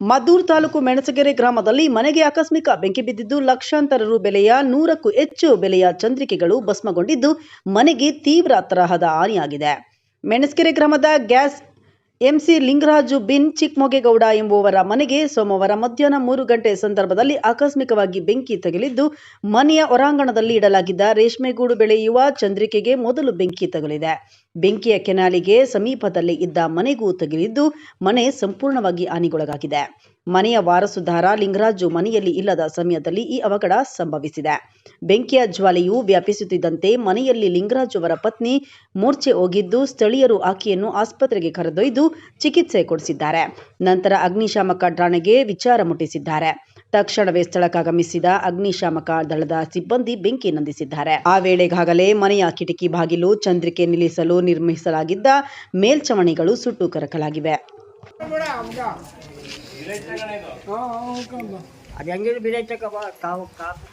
ಮದ್ದೂರು ತಾಲೂಕು ಮೆಣಸಗೆರೆ ಗ್ರಾಮದಲ್ಲಿ ಮನೆಗೆ ಆಕಸ್ಮಿಕ ಬೆಂಕಿ ಬಿದ್ದಿದ್ದು ಲಕ್ಷಾಂತರ ರು ಬೆಲೆಯ ನೂರಕ್ಕೂ ಹೆಚ್ಚು ಬೆಲೆಯ ಚಂದ್ರಿಕೆಗಳು ಭಸ್ಮಗೊಂಡಿದ್ದು ಮನೆಗೆ ತೀವ್ರ ತರಹದ ಹಾನಿಯಾಗಿದೆ. ಮೆಣಸಗೆರೆ ಗ್ರಾಮದ ಗ್ಯಾಸ್ ಎಂಸಿ ಲಿಂಗರಾಜು ಬಿನ್ ಚಿಕ್ಮೊಗೆಗೌಡ ಎಂಬುವರ ಮನೆಗೆ ಸೋಮವಾರ ಮಧ್ಯಾಹ್ನ ಮೂರು ಗಂಟೆ ಸಂದರ್ಭದಲ್ಲಿ ಆಕಸ್ಮಿಕವಾಗಿ ಬೆಂಕಿ ತಗುಲಿದ್ದು ಮನೆಯ ಹೊರಾಂಗಣದಲ್ಲಿ ಇಡಲಾಗಿದ್ದ ರೇಷ್ಮೆಗೂಡು ಬೆಳೆಯುವ ಚಂದ್ರಿಕೆಗೆ ಮೊದಲು ಬೆಂಕಿ ತಗುಲಿದೆ. ಬೆಂಕಿಯ ಕೆನಾಲಿಗೆ ಸಮೀಪದಲ್ಲಿ ಇದ್ದ ಮನೆಗೂ ತಗುಲಿದ್ದು ಮನೆ ಸಂಪೂರ್ಣವಾಗಿ ಹಾನಿಗೊಳಗಾಗಿದೆ. ಮನೆಯ ವಾರಸುದಾರ ಲಿಂಗರಾಜು ಮನೆಯಲ್ಲಿ ಇಲ್ಲದ ಸಮಯದಲ್ಲಿ ಈ ಅವಘಡ ಸಂಭವಿಸಿದೆ. ಬೆಂಕಿಯ ಜ್ವಾಲೆಯು ವ್ಯಾಪಿಸುತ್ತಿದ್ದಂತೆ ಮನೆಯಲ್ಲಿ ಲಿಂಗರಾಜು ಅವರ ಪತ್ನಿ ಮೂರ್ಛೆ ಹೋಗಿದ್ದು ಸ್ಥಳೀಯರು ಆಕೆಯನ್ನು ಆಸ್ಪತ್ರೆಗೆ ಕರೆದೊಯ್ದು ಚಿಕಿತ್ಸೆ ಕೊಡಿಸಿದ್ದಾರೆ. ನಂತರ ಅಗ್ನಿಶಾಮಕ ಠಾಣೆಗೆ ವಿಚಾರ ಮುಟ್ಟಿಸಿದ್ದಾರೆ. ತಕ್ಷಣವೇ ಸ್ಥಳಕ್ಕಾಗಮಿಸಿದ ಅಗ್ನಿಶಾಮಕ ದಳದ ಸಿಬ್ಬಂದಿ ಬೆಂಕಿ ನಂದಿಸಿದ್ದಾರೆ. ಆ ವೇಳೆಗಾಗಲೇ ಮನೆಯ ಕಿಟಕಿ ಬಾಗಿಲು ಚಂದ್ರಿಕೆ ನಿಲ್ಲಿಸಲು ನಿರ್ಮಿಸಲಾಗಿದ್ದ ಮೇಲ್ಛಾವಣಿಗಳು ಸುಟ್ಟು ಕರಕಲಾಗಿವೆ. ಅದು ಹೆಂಗಿದ್ರು ಬಿಡೈತೆ ತಗೋಬ ತಾವು ಕಾಪು